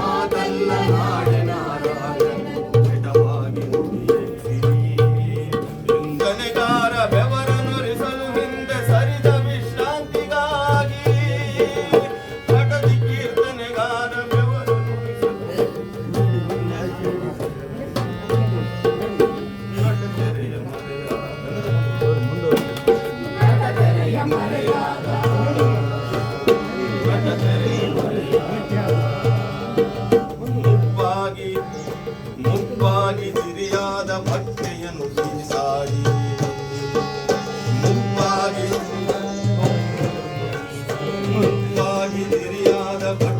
மாதல்ல நாடு. ನುಡಿಯನು ಸಾರಿ ಮುಪ್ಪಾಗಿ ಮುಪ್ಪಾಗಿ ತಿರಿಯಾದ ಭಟ್ಟ